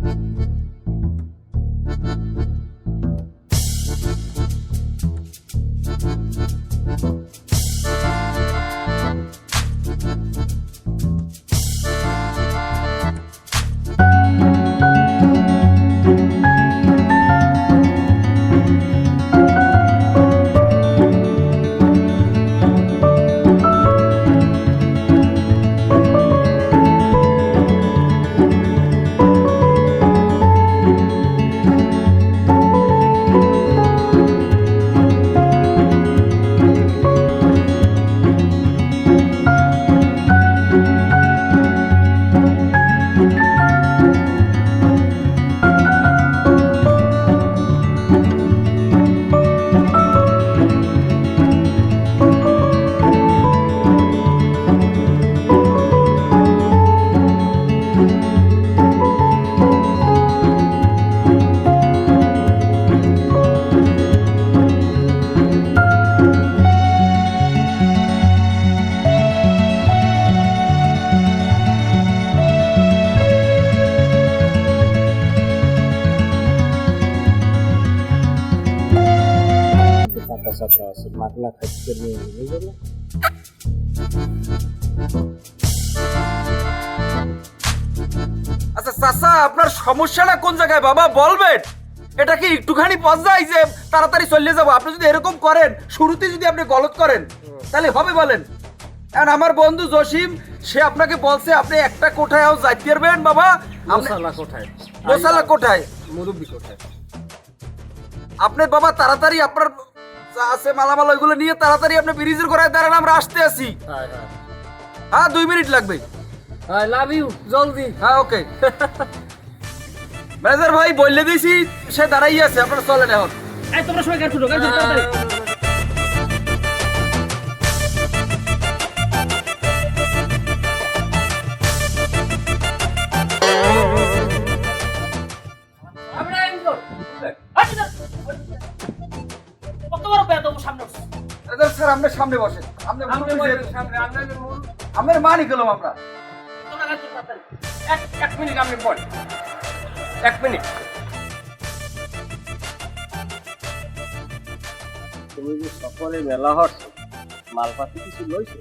Thank you. আছে মাগনা খাইতে নিয়ে বুঝলো না? আচ্ছা চাচা আপনার সমস্যাটা কোন জায়গায়? বাবা বলবেন। এটা কি একটুখানি পর্যায় যে তাড়াতাড়ি চলে যাব? আপনি যদি এরকম করেন শুরুতে যদি আপনি গলত করেন তাহলে হবে বলেন। আর আমার বন্ধু জসিম সে আপনাকে বলছে আপনি একটা কোঠায় যাইতে পারবেন বাবা? মশালা কোথায় মশালা কোঠায়। মুরব্বি কোথায় আপনি বাবা তাড়াতাড়ি আপনার যা আছে মালামাল ওইগুলো নিয়ে তাড়াতাড়ি আপনি ব্রিজের ঘোড়ায় দাঁড়ান আমরা আসতে আসি হ্যাঁ হ্যাঁ। হ্যাঁ দুই মিনিট লাগবে। আই লাভ ইউ জলদি। হ্যাঁ ওকে ম্যানেজার ভাই বললে দিয়েছি সে দাঁড়াই আছে আপনারা চলেন এখন। এই তোমরা সবাই গাড়ি ছুটো গাড়ি সামনে আপনি সামনে আমার আমরা। ছুটো তাড়াতাড়ি। এক মিনিট আপনি পড় এক মিনিট। তুমি যে সকলে মেলা হচ্ছে মালপাতি কিছু লইছে?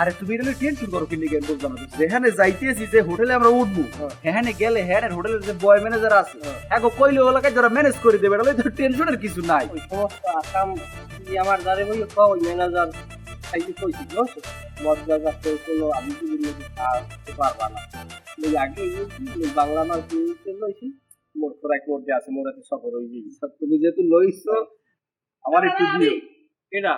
আরে তুমি এটা টেনশন করো কিন্তু বুঝলাম যেখানে যাইতেছি যে হোটেলে আমরা উঠবো এখানে গেলে হ্যাঁ হোটেলের যে বয় ম্যানেজার আছে হ্যাঁ। কইলে যারা ম্যানেজ করে দেবে এটা তো টেনশনের কিছু নাই। সমস্ত আসাম কি আমার দ্বারে বই কও ম্যানেজার খাইতে কইছি বুঝছ? মদ গাজা কেউ কোনো আমি কি বলি খাওয়াতে পারবা না। ওই আগে ওই বাংলা মাল কিনতে লইছি মোর তোরা এক মধ্যে আছে মোর এত সফর হয়ে গেছি তুমি যেহেতু লইছো আমার একটু দিও। এটা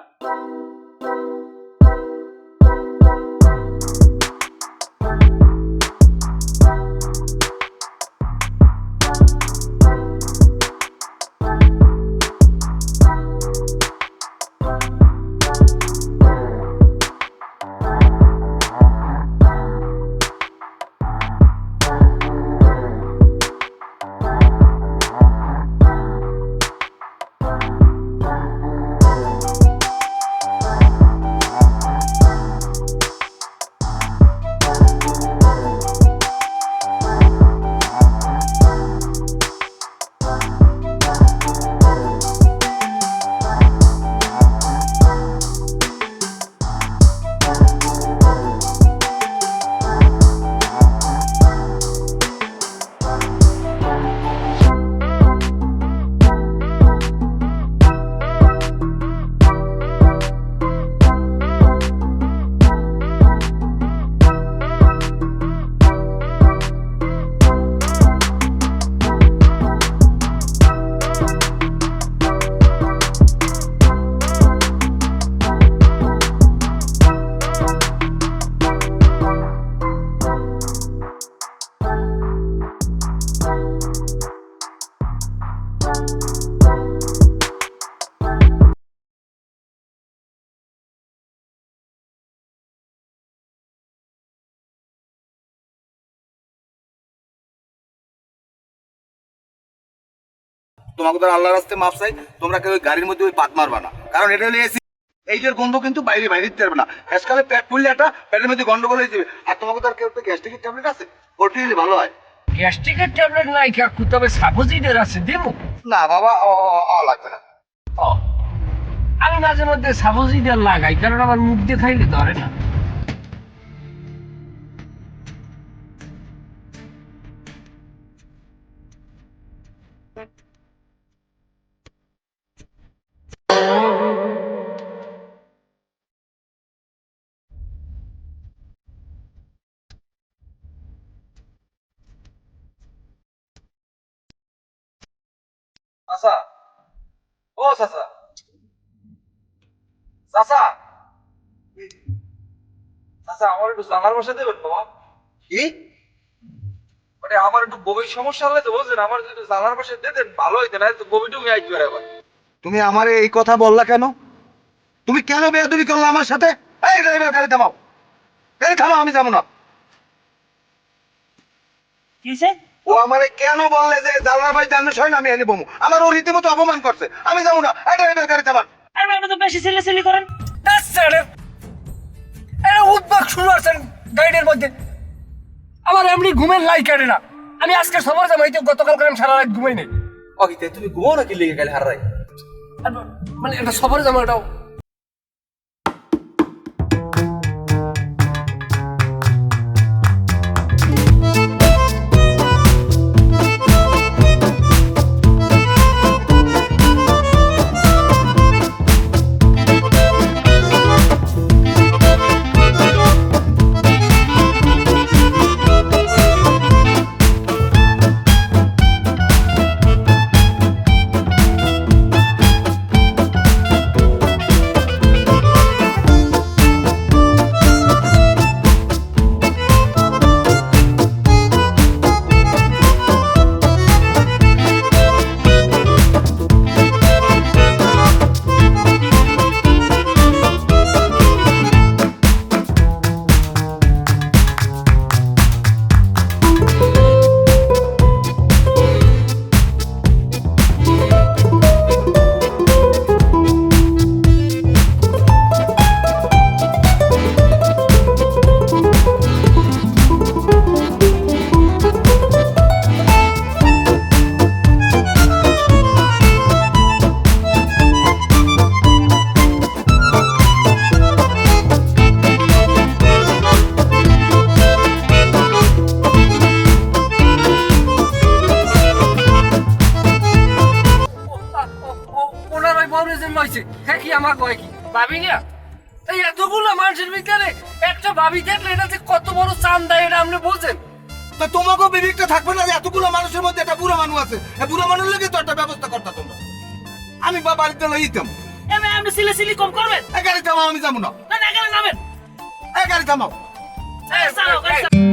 তোমাকে তো আল্লাহর রাস্তে মাপ চাই তোমরা কেউ গাড়ির মধ্যে ওই পাত মারবা না। কারণ এটা হলো এসি এইটার গন্ধ কিন্তু বাইরে বাইরে দিতে পারবে না। আজকালে পেট ফুললে একটা পেটের মধ্যে গন্ডগোল হয়ে যাবে। আর তোমাকে তো আর কেউ গ্যাস্ট্রিকের ট্যাবলেট আছে? ওটি হলে ভালো হয়। গ্যাস্ট্রিকের ট্যাবলেট নাই কাকু তবে সাপোজিটের আছে দেবো? না বাবা ও লাগবে না। আমি মাঝে মধ্যে সাপোজিটার লাগাই কারণ আমার মুখ দিয়ে খাইলে ধরে না। চাচা। চাচা আমার একটু জানার বসে দেবেন বাবা। কি? মানে আমার একটু গভীর সমস্যা হলে তো বুঝলেন আমার যদি জানার বসে দিতেন ভালো হইতো না তো গভীর টুমি আইতে পারে আবার তুমি আমারে এই কথা বললা কেন? তুমি কেন বেয়াদবি করল আমার সাথে? এই ড্রাইভার গাড়ি থামাও গাড়ি থামাও আমি যাব না। কিসে ও আমারে কেন বললে যে জানার ভাই জানার সয় না আমি এনে বমু। আমার ও রীতিমতো অপমান করছে। আমি যাব না। এই ড্রাইভার গাড়ি থামান আরে আপনি তো বেশি ছেলে ছেলে করেন উদ্বেগ শুরু আছেন গাইডের মধ্যে। আমার এমনি ঘুমের লাই কাটে না। আমি আজকে সবার জামাইতে গতকাল করে আমি সারা রাত ঘুমাই নাই। অগিতে তুমি ঘুমো নাকি লেগে গেলে হারাই মানে এটা সবার জামা এটাও মানুষ আছে। এ বুড়ো মানুষ লেগে তো একটা ব্যবস্থা করতা তোমরা। আমি বা বাড়িতে লইতাম এমনি আপনি সিলে সিলি কম করবেন? এ গাড়ি থামাও আমি যাব না। না না এখানে নামেন। এ গাড়ি থামাও। এ চালাও, গাড়ি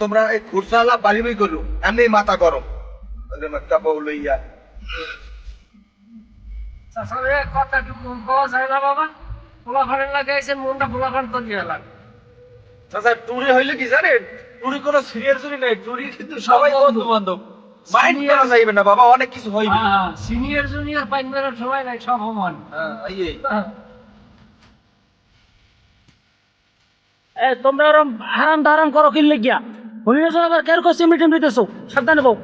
তোমরা এই খুরসালা বাড়ি বই করল এমনি মাথা গরম। একটা বউ লইয়া যায় না বাবা। পোলাফানের লাগাইছে মনটা পোলাফান তো দিয়ে লাগে চাচা টুরি হইলে কি জানেন? টুরি কোনো সিরিয়াস নাই টুরি কিন্তু সবাই বন্ধু। বান্ধব মাইন্ড করা যাইবে না বাবা অনেক কিছু হইবে। সিনিয়র জুনিয়র পাইন সময় নাই সব সমান। হ্যাঁ, এই এ, তোমরা ওরম হারাম দারাম করো কিনলে গিয়া। তো আবার কেরকম সিমিটিম দিতেছো? সাবধানে বউ।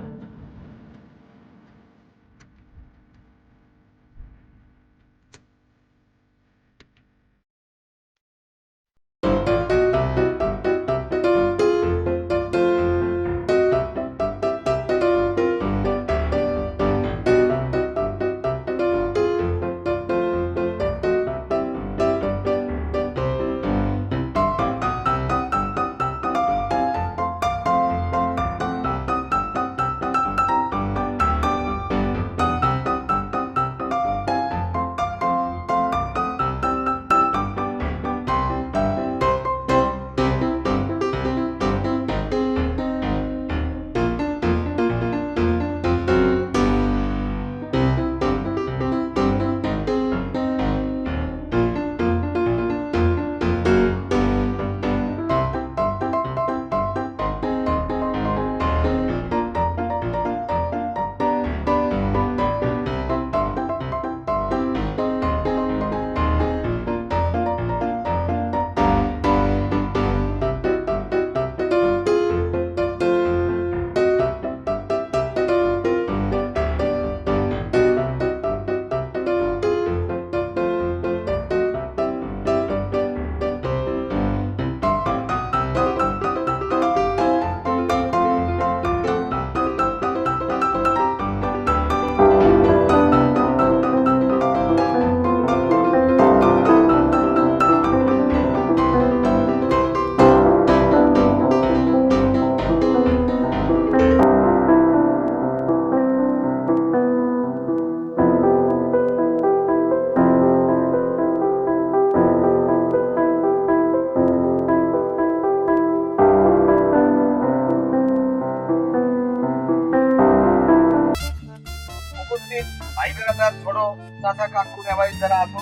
ভাই ছোট চাচা কাকু নেবাই যারা আছো,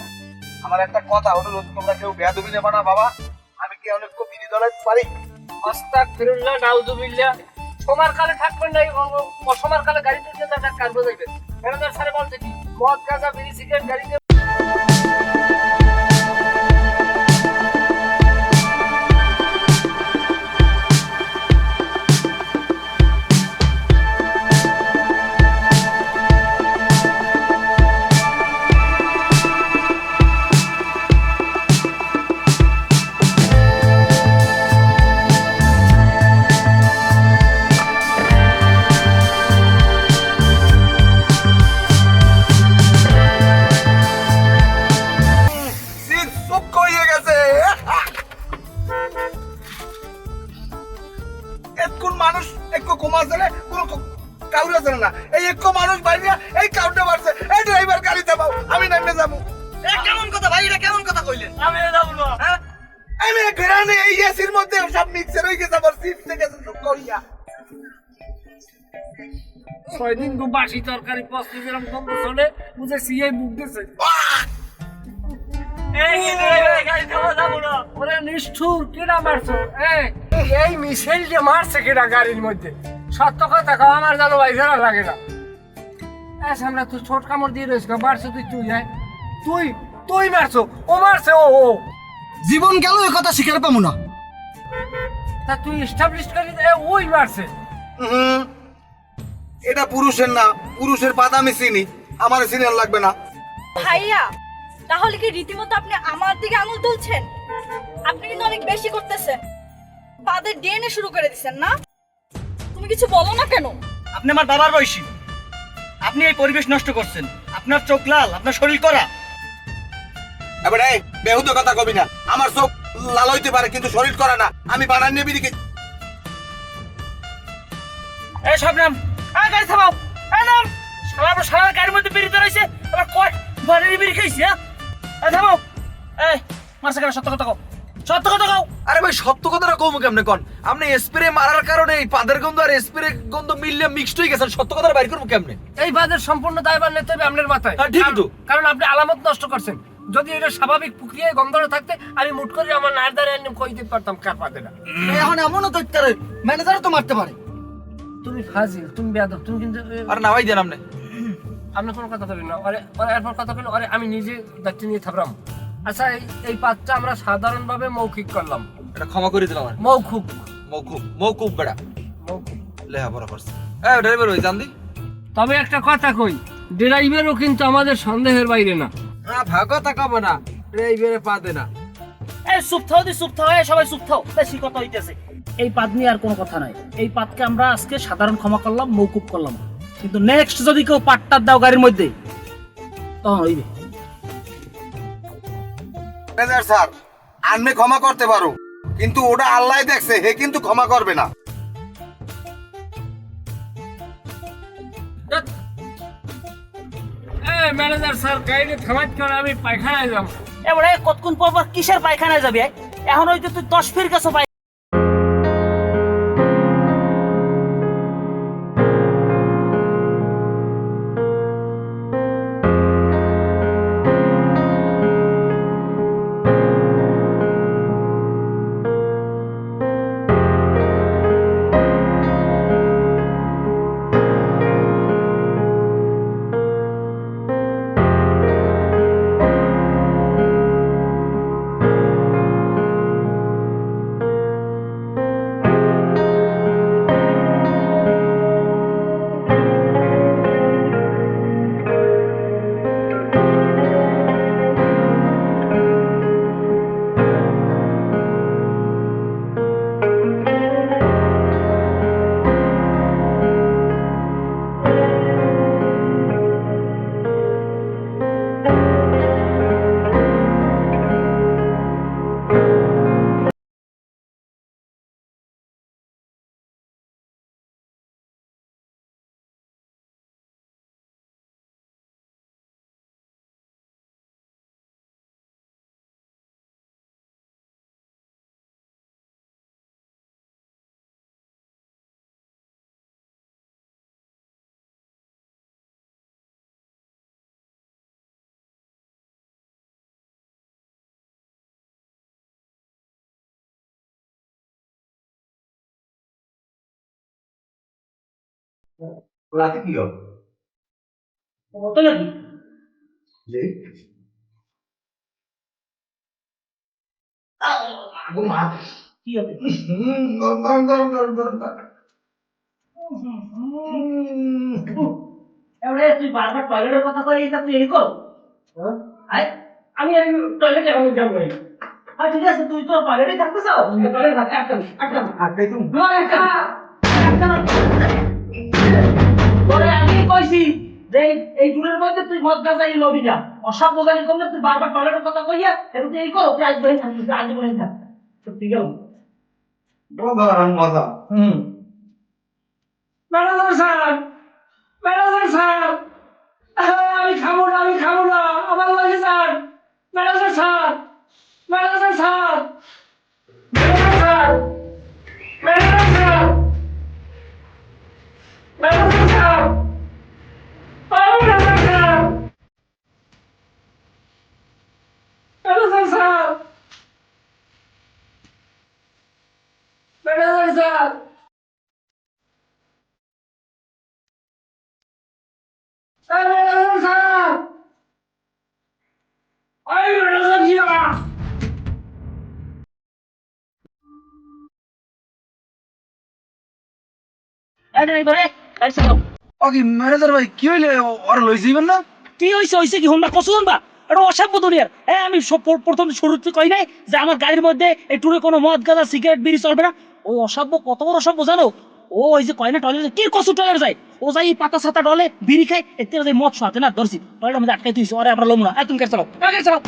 আমার একটা কথা, অনুরোধ, তোমরা কেউ বেয়াদবি নেবা না, বাবা। আমি কি অনেক কবি দলে পারি? মাস্তাক সমার কালে থাকবেন নাই অসমার কালে গাড়ি তুলতে তার কাজ বোঝাইবেন ম্যানেজার স্যারে বলছে কি, মদ, গাঁজা, বিড়ি, সিগারেট গাড়িতে ছয় দিন তো বাসি তরকারি পস্তি দিলাম গন্ধ চলে বুঝে সিআই বুক দিছে ওরে নিষ্ঠুর কেডা মারছো? এই, মিছিল যে মারছে কেডা গাড়ির মধ্যে? সত্য কথা কও আমার জানো ভাই লাগে না। তুই ছোট কামড় দিয়ে মারছো তুই তুই হ্যাঁ? তুই তুই মারছো ও মারছে ও ও। জীবন গেল এই কথা স্বীকার পাবো না। তা তুই এস্টাবলিশ করে ওই মারছে। হুম, এটা পুরুষের না পুরুষের পাতা আমি চিনি আমার সিনিয়র লাগবে না। ভাইয়া তাহলে কি রীতিমতো আপনি আমার দিকে আঙুল তুলছেন? আপনি কিন্তু অনেক বেশি করতেছেন। পাদের ডিএনএ শুরু করে দিছেন না? তুমি কিছু বলো না কেন? আপনি আমার বাবার বয়সী। আপনি এই পরিবেশ নষ্ট করছেন। আপনার চোখ লাল আপনার শরীর করা। এবার এই বেহুদ কথা কবি না। আমার চোখ লাল হইতে পারে কিন্তু শরীর করা না। আমি বানান নিয়ে বিদিকে এই সব নাম এই গাড়ি থামাও। নাম সারা সারা গাড়ির মধ্যে বেরিয়ে রয়েছে আবার কয় বাড়ির বেরিয়ে খাইছি হ্যাঁ? থামাও। এই মারছে কেন? সত্য কথা কও। সত্য কথা কও। আরে ভাই সত্য কথাটা কম কেমনে কোন। আপনি স্প্রে মারার কারণে এই পাদের গন্ধ আর স্প্রে গন্ধ মিললে মিক্সড হয়ে গেছেন। সত্য কথাটা বাইর করব কেমনে এই বাদের সম্পূর্ণ দায়ভার নিতে হবে আপনার মাথায়। হ্যাঁ, ঠিকই তো। কারণ- আপনি আলামত নষ্ট করছেন। যদি এটা স্বাভাবিক প্রক্রিয়ায় গন্ধটা থাকতে আমি মুট করে আমার নার দ্বারা এনে কই দিতে পারতাম কার পাতেটা এখন এমনও রে ম্যানেজারও তো মারতে পারে। তুমি ফাজিল তুমি বেয়াদব তুমি কিন্তু আর নামাই দেন আপনি। আপনি কোনো কথা বলেন না। আরে আরে এরপর কথা বলেন আরে আমি নিজে দায়িত্ব নিয়ে থাকলাম আচ্ছা এই এই পাতটা আমরা সাধারণভাবে মৌখিক করলাম। এটা ক্ষমা করে দিলাম আর। মৌখুক। মৌকুব মৌকুব বেড়া মৌখিক। লেখাপড়া করছে। এই ড্রাইভার ওই জান দি তবে একটা কথা কই ড্রাইভারও কিন্তু আমাদের সন্দেহের বাইরে না। ভাগো তাকাবো না ড্রাইভারে পা দে না। এই চুপ থাও দি চুপ থাও। এই সবাই চুপ থাও। বেশি কথা হইতেছে। এই পাত নিয়ে আর কোনো কথা নাই। এই পাতকে আমরা আজকে সাধারণ ক্ষমা করলাম মৌকুব করলাম। কিন্তু নেক্সট যদি কেউ পাট্টার দাও গাড়ির মধ্যে তখন হইবে। ম্যানেজার স্যার আপনি ক্ষমা করতে পারো। কিন্তু ওটা আল্লাহ দেখছে হে কিন্তু ক্ষমা করবে না। ম্যানেজার স্যার থামাত করে আমি পায়খানায় যাব। এবারে কতক্ষণ পর পর কিসের পায়খানায় যাবি এখন হয়তো তুই দশ ফির কাছে রাতে কি হবে? কত লাগি কি হবে? তুই বারবার টয়লেটের কথা এটা তুই এই কর আয় আমি টয়লেটে আমি যাব আর ঠিক আছে তুই তো টয়লেটে থাকতে চাও টয়লেটে থাক একদম একদম। আগে তুমি। তোরে আমি কইছি যে এই- এই দূরের মধ্যে তুই মদ গাঁজা লবি না। অসভ্য গাড়ি করলে তুই বারবার টয়লেটের কথা কইয়া এখন তুই এই করো তুই আজ বই থাকবি আজ বই থাক। সত্যি গেল মজা। হুম। Manager sir manager sir. আমি খাব না আমি খাব না আমার লাগে sir. Manager sir manager sir. এই ড্রাইভারে গাড়ি চালাও ওকে ম্যানেজার ভাই কি হইলে? ওর লই যাইবেন না? কি হয়েছে হয়েছে কি? হুন্ডা কত জানবা এটা অসভ্য দুনিয়ার। হ্যাঁ আমি প্রথম শুরুতে কই নাই যে আমার গাড়ির মধ্যে এই টুরে কোনো মদ গাঁজা সিগারেট বিড়ি চলবে না। ওই কত বড় জানো? ও ওই যে কয় না টয়লেট কি কসু টয়লেট যায়? ও যাই পাতা সাতা ডলে বিড়ি খায় এতে মদ শোয়াতে না ধরছি। টয়লেটের মধ্যে আটকাই তুইছি আমরা লমু না। তুমি চালাও এই চালাও।